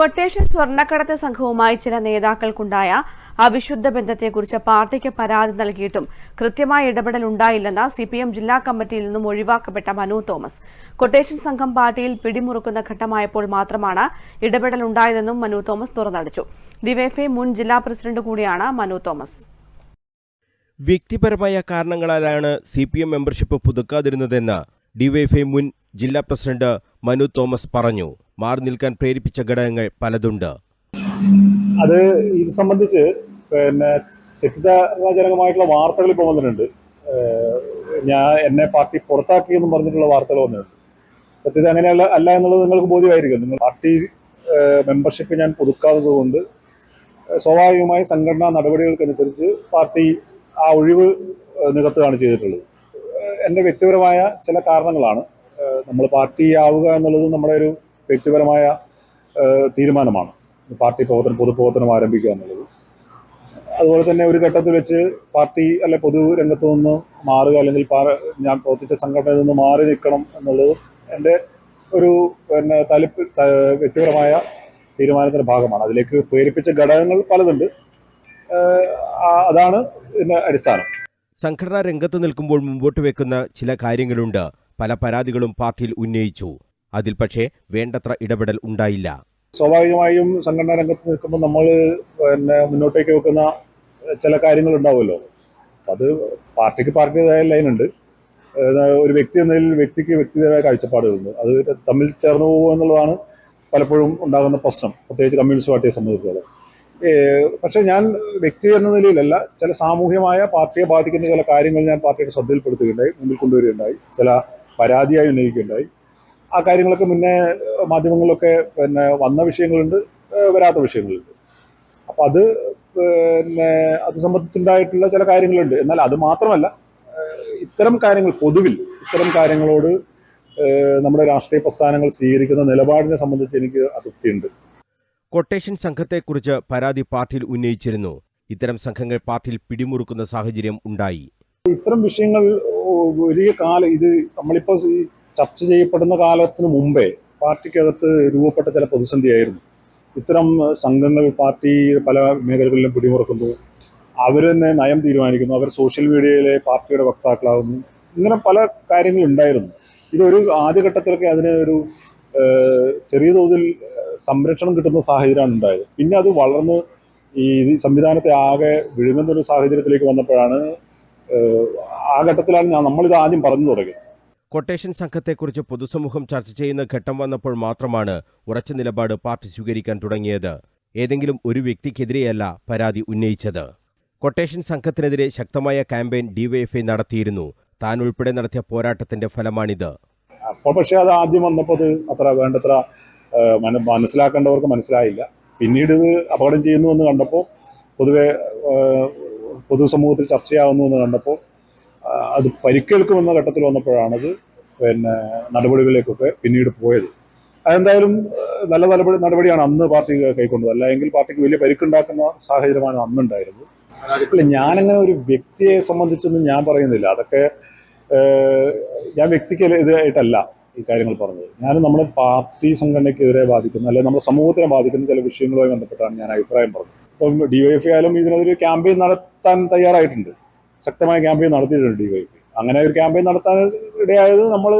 Quotation സ്വർണക്കടത്ത് സംഘവുമായി ചില നേതാക്കൾക്കുണ്ടായ അവിശുദ്ധ ബന്ധത്തെക്കുറിച്ച് പാർട്ടിക്ക് പരാതി നൽകിയിട്ടും കൃത്യമായ ഇടപെടൽ ഉണ്ടായില്ലെന്ന് സിപിഎം ജില്ലാ കമ്മിറ്റിയിൽ നിന്നും ഒഴിവാക്കപ്പെട്ട മനു തോമസ്. കൊട്ടേഷൻ സംഘം പാർട്ടിയിൽ പിടിമുറുക്കുന്ന ഘട്ടമായപ്പോൾ മാത്രമാണ് ഇടപെടൽ ഉണ്ടായതെന്നും മനു തോമസ് തുറന്നടിച്ചു. ഡിവൈഎഫ്ഐ മുൻ ജില്ലാ പ്രസിഡന്റ് കൂടിയാണ് മനു തോമസ്. വ്യക്തിപരമായ കാരണങ്ങളാലാണ് സി പി എം മെമ്പർഷിപ്പ് പുതുക്കാതിരുന്നതെന്ന് ഡിവൈഎഫ്ഐ മുൻ ജില്ലാ പ്രസിഡന്റ് മനു തോമസ് പറഞ്ഞു. മാറി നിൽക്കാൻ പ്രേരിപ്പിച്ച ഘടകങ്ങൾ പലതുണ്ട്. അത് ഇത് സംബന്ധിച്ച് പിന്നെ തെറ്റിദ്ധാരണജനകമായിട്ടുള്ള വാർത്തകൾ ഇപ്പോൾ വന്നിട്ടുണ്ട്. ഞാൻ എന്നെ പാർട്ടി പുറത്താക്കി എന്നും പറഞ്ഞിട്ടുള്ള വാർത്തകൾ വന്നിട്ടുണ്ട്. സത്യത അങ്ങനെയല്ല അല്ല എന്നുള്ളത് നിങ്ങൾക്ക് ബോധ്യമായിരിക്കും. നിങ്ങൾ പാർട്ടി മെമ്പർഷിപ്പ് ഞാൻ പുതുക്കാത്തത് കൊണ്ട് സ്വാഭാവികമായി സംഘടനാ നടപടികൾക്കനുസരിച്ച് പാർട്ടി ആ ഒഴിവ് നികത്തുകയാണ് ചെയ്തിട്ടുള്ളത്. എന്റെ വ്യക്തിപരമായ ചില കാരണങ്ങളാണ് നമ്മൾ പാർട്ടി ആവുക എന്നുള്ളത് നമ്മുടെ ഒരു വ്യക്തിപരമായ തീരുമാനമാണ്. പാർട്ടി പ്രവർത്തനം പൊതുപ്രവർത്തനം ആരംഭിക്കുക എന്നുള്ളത്. അതുപോലെ തന്നെ ഒരു ഘട്ടത്തിൽ വെച്ച് പാർട്ടി അല്ലെ പൊതു രംഗത്തു നിന്ന് മാറുക അല്ലെങ്കിൽ ഞാൻ പ്രവർത്തിച്ച സംഘടനയിൽ നിന്ന് മാറി നിൽക്കണം എന്നുള്ളത് എന്റെ ഒരു പിന്നെ തലിപ്പ് വ്യക്തിപരമായ തീരുമാനത്തിന്റെ ഭാഗമാണ്. അതിലേക്ക് പ്രേരിപ്പിച്ച ഘടകങ്ങൾ പലതുണ്ട്. അതാണ് ഇതിന്റെ അടിസ്ഥാനം. സംഘടനാ രംഗത്ത് നിൽക്കുമ്പോൾ മുമ്പോട്ട് വെക്കുന്ന ചില കാര്യങ്ങളുണ്ട്. പല പരാതികളും പാർട്ടിയിൽ ഉന്നയിച്ചു. അതിൽ പക്ഷേ വേണ്ടത്ര ഇടപെടൽ ഉണ്ടായില്ല. സ്വാഭാവികമായും സംഘടനാ രംഗത്ത് നിൽക്കുമ്പോൾ നമ്മൾ പിന്നെ മുന്നോട്ടേക്ക് വെക്കുന്ന ചില കാര്യങ്ങൾ ഉണ്ടാവുമല്ലോ. അത് പാർട്ടിക്ക് പാർട്ടിയുടേതായ ലൈനുണ്ട് ഒരു വ്യക്തി എന്നതിൽ വ്യക്തിക്ക് വ്യക്തിയുടേതായ കാഴ്ചപ്പാടുകളുണ്ട്. അത് തമ്മിൽ ചേർന്ന് പോകുക എന്നുള്ളതാണ് പലപ്പോഴും ഉണ്ടാകുന്ന പ്രശ്നം പ്രത്യേകിച്ച് കമ്മ്യൂണിസ്റ്റ് പാർട്ടിയെ സംബന്ധിച്ചിടത്തോളം. പക്ഷേ ഞാൻ വ്യക്തി എന്ന നിലയിലല്ല ചില സാമൂഹ്യമായ പാർട്ടിയെ ബാധിക്കുന്ന ചില കാര്യങ്ങൾ ഞാൻ പാർട്ടിയുടെ ശ്രദ്ധയിൽപ്പെടുത്തുകയുണ്ടായി മുന്നിൽ കൊണ്ടുവരികയുണ്ടായി ചില പരാതിയായി ഉന്നയിക്കുകയുണ്ടായി. ആ കാര്യങ്ങളൊക്കെ മുന്നേ മാധ്യമങ്ങളിലൊക്കെ പിന്നെ വന്ന വിഷയങ്ങളുണ്ട് വരാത്ത വിഷയങ്ങളുണ്ട്. അപ്പം അത് പിന്നെ അത് സംബന്ധിച്ചുണ്ടായിട്ടുള്ള ചില കാര്യങ്ങളുണ്ട്. എന്നാൽ അത് മാത്രമല്ല ഇത്തരം കാര്യങ്ങൾ പൊതുവിൽ ഇത്തരം കാര്യങ്ങളോട് നമ്മുടെ രാഷ്ട്രീയ പ്രസ്ഥാനങ്ങൾ സ്വീകരിക്കുന്ന നിലപാടിനെ സംബന്ധിച്ച് എനിക്ക് അതൃപ്തിയുണ്ട്. കൊട്ടേഷൻ സംഘത്തെക്കുറിച്ച് പരാതി പാർട്ടിയിൽ ഉന്നയിച്ചിരുന്നു. ഇത്തരം സംഘങ്ങൾ പാർട്ടിയിൽ പിടിമുറുക്കുന്ന സാഹചര്യം ഉണ്ടായി. ഇത്തരം വിഷയങ്ങൾ വലിയ കാലം ഇത് നമ്മളിപ്പോൾ ഈ ചർച്ച ചെയ്യപ്പെടുന്ന കാലത്തിന് മുമ്പേ പാർട്ടിക്കകത്ത് രൂപപ്പെട്ട ചില പ്രതിസന്ധിയായിരുന്നു. ഇത്തരം സംഘങ്ങൾ പാർട്ടി പല മേഖലകളിലും പിടിമുറക്കുന്നു. അവർ തന്നെ നയം തീരുമാനിക്കുന്നു. അവർ സോഷ്യൽ മീഡിയയിലെ പാർട്ടിയുടെ വക്താക്കളാകുന്നു. ഇങ്ങനെ പല കാര്യങ്ങളും കാര്യങ്ങളുണ്ടായിരുന്നു ഇതൊരു ആദ്യഘട്ടത്തിലൊക്കെ അതിന് ഒരു ചെറിയ തോതിൽ സംരക്ഷണം കിട്ടുന്ന സാഹചര്യമാണ് ഉണ്ടായത്. പിന്നെ അത് വളർന്ന് ഈ സംവിധാനത്തെ ആകെ വിഴുങ്ങുന്ന ഒരു സാഹചര്യത്തിലേക്ക് വന്നപ്പോഴാണ് ആ ഘട്ടത്തിലാണ് ഞാൻ നമ്മളിത് ആദ്യം പറഞ്ഞു തുടങ്ങിയത്. കൊട്ടേഷൻ സംഘത്തെക്കുറിച്ച് പൊതുസമൂഹം ചർച്ച ചെയ്യുന്ന ഘട്ടം വന്നപ്പോൾ മാത്രമാണ് ഉറച്ച നിലപാട് പാർട്ടി സ്വീകരിക്കാൻ തുടങ്ങിയത്. ഏതെങ്കിലും ഒരു വ്യക്തിക്കെതിരെയല്ല പരാതി ഉന്നയിച്ചത്. കൊട്ടേഷൻ സംഘത്തിനെതിരെ ശക്തമായ ക്യാമ്പയിൻ ഡിവൈഎഫ്ഐ നടത്തിയിരുന്നു. താൻ ഉൾപ്പെടെ നടത്തിയ പോരാട്ടത്തിന്റെ ഫലമാണിത്. അപ്പോൾ പക്ഷേ അത് ആദ്യം വന്നപ്പോൾ അത് അത്ര വേണ്ടത്ര മനസ്സിലാക്കേണ്ടവർക്ക് മനസ്സിലായില്ല. പിന്നീട് ഇത് അപകടം ചെയ്യുന്നു എന്ന് കണ്ടപ്പോൾ പൊതുവെ പൊതുസമൂഹത്തിൽ ചർച്ചയാകുന്നു എന്ന് കണ്ടപ്പോൾ അത് പരിക്കേൽക്കുമെന്ന ഘട്ടത്തിൽ വന്നപ്പോഴാണത് പിന്നെ നടപടികളിലേക്കൊക്കെ പിന്നീട് പോയത്. അതെന്തായാലും നല്ല നടപടി നടപടിയാണ് അന്ന് പാർട്ടി കൈക്കൊണ്ടത്. അല്ലെങ്കിൽ പാർട്ടിക്ക് വലിയ പരിക്കുണ്ടാക്കുന്ന സാഹചര്യമാണ് അന്നുണ്ടായിരുന്നത്. ഇല്ല ഞാനങ്ങനെ ഒരു വ്യക്തിയെ സംബന്ധിച്ചൊന്നും ഞാൻ പറയുന്നില്ല. അതൊക്കെ ഞാൻ വ്യക്തിക്ക് ഇതായിട്ടല്ല ഈ കാര്യങ്ങൾ പറഞ്ഞത്. ഞാൻ നമ്മുടെ പാർട്ടി സംഘടനയ്ക്കെതിരെ ബാധിക്കുന്ന അല്ലെങ്കിൽ നമ്മുടെ സമൂഹത്തിനെ ബാധിക്കുന്ന ചില വിഷയങ്ങളുമായി ബന്ധപ്പെട്ടാണ് ഞാൻ അഭിപ്രായം പറഞ്ഞത്. ഇപ്പം എഫ് ആയാലും ഇതിനെതിരെ ക്യാമ്പയിൻ നടത്താൻ തയ്യാറായിട്ടുണ്ട്. ശക്തമായ ക്യാമ്പയിൻ നടത്തിയിട്ടുണ്ട് ഡി വൈ പി അങ്ങനെ ഒരു ക്യാമ്പയിൻ നടത്താൻ ഇടയായത് നമ്മൾ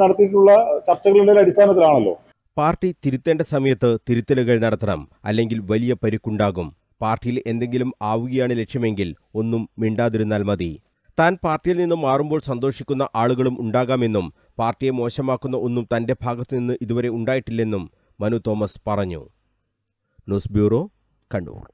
നടത്തിയിട്ടുള്ള ചർച്ചകളുടെ അടിസ്ഥാനത്തിലാണല്ലോ. പാർട്ടി തിരുത്തേണ്ട സമയത്ത് തിരുത്തലുകൾ നടത്തണം അല്ലെങ്കിൽ വലിയ പരിക്കുണ്ടാകും. പാർട്ടിയിൽ എന്തെങ്കിലും ആവുകയാണ് ലക്ഷ്യമെങ്കിൽ ഒന്നും മിണ്ടാതിരുന്നാൽ മതി. താൻ പാർട്ടിയിൽ നിന്നും മാറുമ്പോൾ സന്തോഷിക്കുന്ന ആളുകളും ഉണ്ടാകാമെന്നും പാർട്ടിയെ മോശമാക്കുന്ന ഒന്നും തന്റെ ഭാഗത്തുനിന്ന് ഇതുവരെ ഉണ്ടായിട്ടില്ലെന്നും മനു തോമസ് പറഞ്ഞു. News bureau Kannur.